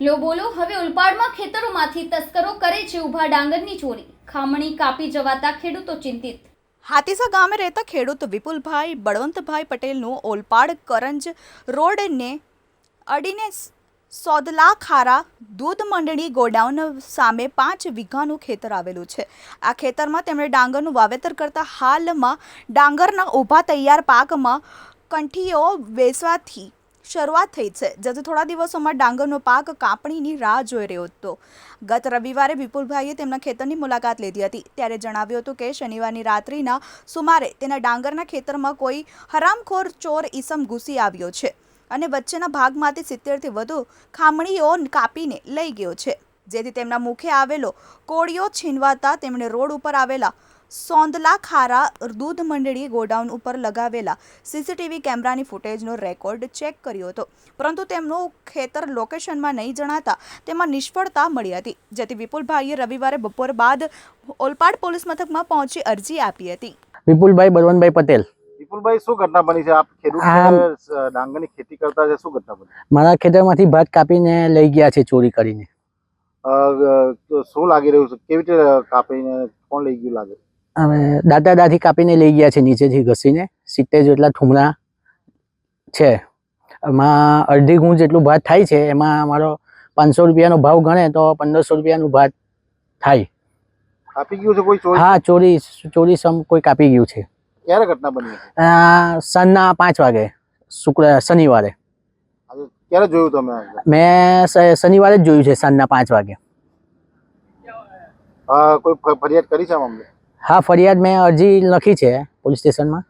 લો બોલો, હવે ઉલપાડમાં ખેતરોમાંથી તસ્કરો કરે છે ઊભા ડાંગરની ચોરી. ખામણી કાપી જવાતા ખેડૂતો ચિંતિત. હાથીસા ગામે રહેતા ખેડૂત વિપુલભાઈ બળવંતભાઈ પટેલનું ઓલપાડ કરંજ રોડને અડીને સોદલા ખારા દૂધ મંડળી ગોડાઉન સામે પાંચ વીઘાનું ખેતર આવેલું છે. આ ખેતરમાં તેમણે ડાંગરનું વાવેતર કરતા હાલમાં ડાંગરના ઊભા તૈયાર પાકમાં કંઠીઓ વેચવાથી શરૂઆત થઈ છે. જેથી થોડા દિવસોમાં ડાંગરનો પાક કાપણીની રાહ જોઈ રહ્યો હતો. ગત રવિવારે વિપુલભાઈએ તેમના ખેતરની મુલાકાત લીધી હતી. ત્યારે જણાવ્યું હતું કે શનિવારની રાત્રિના સુમારે તેના ડાંગરના ખેતરમાં કોઈ હરામખોર ચોર ઈસમ ઘૂસી આવ્યો છે અને વચ્ચેના ભાગમાંથી સિત્તેરથી વધુ ખામણીઓ કાપીને લઈ ગયો છે. જેથી તેમના મુખે આવેલો કોળિયો છીનવાતા તેમણે રોડ ઉપર આવેલા સોંદલા ખારા દૂધ મંડળી ગોડાઉન ઉપર લગાવેલા સીસીટીવી કેમેરાની ફૂટેજનો રેકોર્ડ ચેક કર્યો હતો. પરંતુ તેમનું ખેતર લોકેશનમાં નહીં જણાતા તેમાં નિષ્ફળતા મળી હતી જેથી વિપુલભાઈએ રવિવારે બપોર બાદ ઓલપાડ પોલીસ મથકમાં પહોંચી અરજી આપી હતી. વિપુલભાઈ બળવંતભાઈ પટેલ. વિપુલભાઈ શું ઘટના બની છે? આપ ખેડૂત ડાંગરની ખેતી કરતા છે શું ઘટના બની? મારા ખેતરમાંથી ભાત કાપીને લઈ ગયા છે ચોરી કરીને. શું લાગી રહ્યું છે? કેવી રીતે કાપીને કોણ લઈ ગયું લાગે? હવે દાદા દાદી કાપીને લઈ ગયા છે નીચેથી ઘસીને. સિત્તેર જેટલા ઠુમરા છે. એમાં અડધી ગુણ જેટલું ભાત થાય છે. એમાં અમારો પાંચસો રૂપિયાનો ભાવ ગણે તો પંદરસો રૂપિયાનું ભાત થાય. કાપી ગયું છે કોઈ હા ચોરી ચોરી સમ કોઈ કાપી ગયું છે. ક્યારે ઘટના બની સાંજના પાંચ વાગે શુક્ર શનિવારે. ક્યારે જોયું તમે મેં શનિવારે જ જોયું છે સાંજના પાંચ વાગે. કોઈ ફરિયાદ કરી છે મામલે હા ફરિયાદ મેં અરજી લખી છે પોલીસ સ્ટેશનમાં.